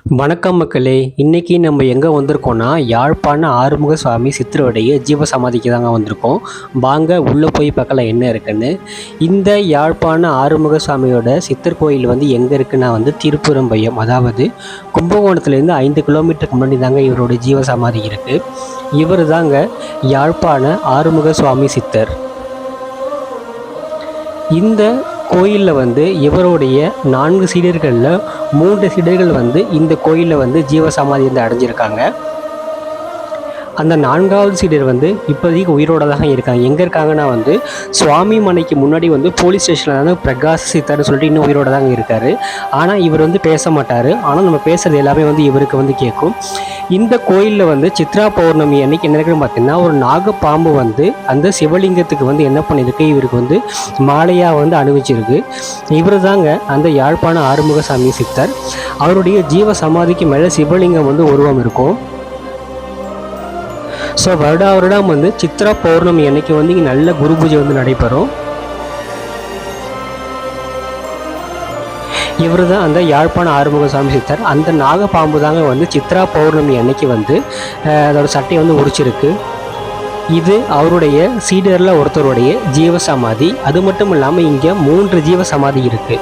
வணக்கம் மக்களே இன்றைக்கி நம்ம எங்கே வந்திருக்கோம்னா யாழ்ப்பாண ஆறுமுக சுவாமி சித்தருடைய ஜீவ சமாதிக்கு தாங்க வந்திருக்கோம். வாங்க உள்ளே போய் பார்க்கலாம் என்ன இருக்குன்னு. இந்த யாழ்ப்பாண ஆறுமுக சுவாமியோட சித்தர் கோயில் வந்து எங்கே இருக்குன்னா வந்து திருப்புறம்பயம் அதாவது கும்பகோணத்துலேருந்து ஐந்து கிலோமீட்டருக்கு முன்னாடி தாங்க இவரோட ஜீவ சமாதி இருக்குது இவர் தாங்க யாழ்ப்பாண ஆறுமுக சுவாமி சித்தர். இந்த கோயிலில் வந்து இவருடைய நான்கு சீடர்களில் மூன்று சீடர்கள் வந்து இந்த கோயிலில் வந்து ஜீவசமாதி வந்து அடைஞ்சிருக்காங்க. அந்த நான்காவது சீடர் வந்து இப்போதைக்கு உயிரோட தான் இருக்காங்க. எங்கே இருக்காங்கன்னா வந்து சுவாமி மனைக்கு முன்னாடி வந்து போலீஸ் ஸ்டேஷனில் வந்து பிரகாஷ் சீத்தார்னு சொல்லிட்டு இன்னும் உயிரோட தாங்க இருக்கார். ஆனால் இவர் வந்து பேச மாட்டார். ஆனால் நம்ம பேசுறது எல்லாமே வந்து இவருக்கு வந்து கேட்கும். இந்த கோயிலில் வந்து சித்ரா பௌர்ணமி அன்னைக்கு என்ன இருக்குன்னு பார்த்தீங்கன்னா ஒரு நாகப்பாம்பு வந்து அந்த சிவலிங்கத்துக்கு வந்து என்ன பண்ணியிருக்கு? இவருக்கு வந்து மாலையாக வந்து அணிவிச்சிருக்கு. இவர் தாங்க அந்த யாழ்ப்பாண ஆறுமுகசாமி சித்தர். அவருடைய ஜீவ சமாதிக்கு மேலே சிவலிங்கம் வந்து உருவம் இருக்கும். ஸோ வருடா வருடம் வந்து சித்ரா பௌர்ணமி அன்னைக்கு வந்து இங்கே நல்ல குரு பூஜை வந்து நடைபெறும். இவர் தான் அந்த யாழ்ப்பாண ஆறுமுகசாமி சித்தர். அந்த நாகப்பாம்பு தாங்க வந்து சித்ரா பௌர்ணமி அன்னைக்கு வந்து அதோட சட்டையை வந்து உரிச்சிருக்கு. இது அவருடைய சீடரில் ஒருத்தருடைய ஜீவ சமாதி அது மட்டும் இல்லாமல் இங்கே மூன்று ஜீவ சமாதி இருக்குது